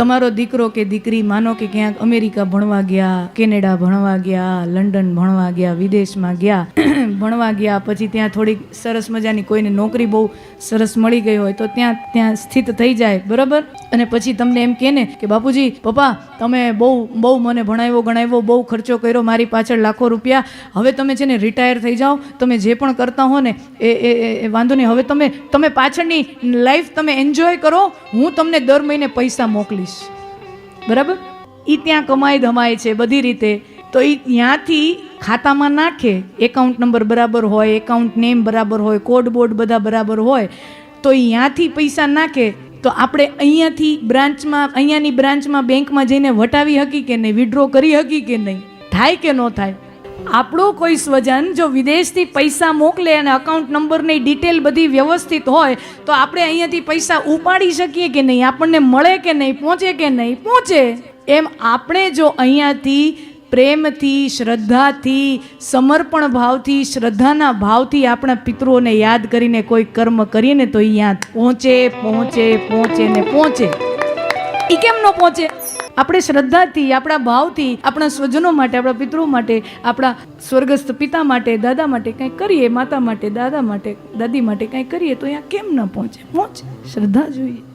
તમારો દીકરો કે દીકરી માનો કે ક્યાંક અમેરિકા ભણવા ગયા, કેનેડા ભણવા ગયા, લંડન ભણવા ગયા, વિદેશમાં ગયા ભણવા ગયા, પછી ત્યાં થોડીક સરસ મજાની કોઈને નોકરી બહુ સરસ મળી ગઈ હોય તો ત્યાં ત્યાં સ્થિત થઈ જાય, બરાબર? અને પછી તમને એમ કહે ને કે, બાપુજી, પપ્પા, તમે બહુ બહુ મને ભણાવ્યો, ગણાવ્યો, બહુ ખર્ચો કર્યો, મારી પાછળ લાખો રૂપિયા. હવે તમે છે ને રિટાયર થઈ જાઓ. તમે જે પણ કરતા હો ને, એ એ વાંધો નહીં. હવે તમે તમે પાછળની લાઈફ તમે એન્જોય કરો. હું તમને દર મહિને પૈસા મોકલીશ. બરાબર? એ ત્યાં કમાઈ ધમાય છે બધી રીતે. તો એ ત્યાંથી ખાતામાં નાખે એકાઉન્ટ નંબર બરાબર હોય એકાઉન્ટ નેમ બરાબર હોય કોડ બોર્ડ બધા બરાબર હોય, તો ત્યાંથી પૈસા નાખે, તો આપણે અહીંયાથી બ્રાન્ચમાં અહીંયાની બ્રાન્ચમાં બેંકમાં જઈને વટાવી હકી કે નહીં વિડ્રો કરી હકી કે નહીં, થાય કે ન થાય? આપણું કોઈ સ્વજન જો વિદેશથી પૈસા મોકલે અને અકાઉન્ટ નંબરની ડિટેલ બધી વ્યવસ્થિત હોય, તો આપણે અહીંયાથી પૈસા ઉપાડી શકીએ કે નહીં? આપણને મળે કે નહીં? પહોંચે કે નહીં? પહોંચે. એમ આપણે જો અહીંયાથી પ્રેમથી, શ્રદ્ધાથી, સમર્પણ ભાવથી, શ્રદ્ધાના ભાવથી આપણા પિતૃઓને યાદ કરીને કોઈ કર્મ કરીએ ને તો અહીંયા પહોંચે પહોંચે પહોંચે ને પહોંચે. એ કેમ ન પહોંચે? આપણે શ્રદ્ધાથી, આપણા ભાવથી, આપણા સ્વજનો માટે, આપણા પિતૃ માટે, આપણા સ્વર્ગસ્થ પિતા માટે, દાદા માટે કંઈ કરીએ, માતા માટે, દાદા માટે, દાદી માટે કંઈ કરીએ તો અહીંયા કેમ ન પહોંચે? પહોંચે. શ્રદ્ધા જોઈએ.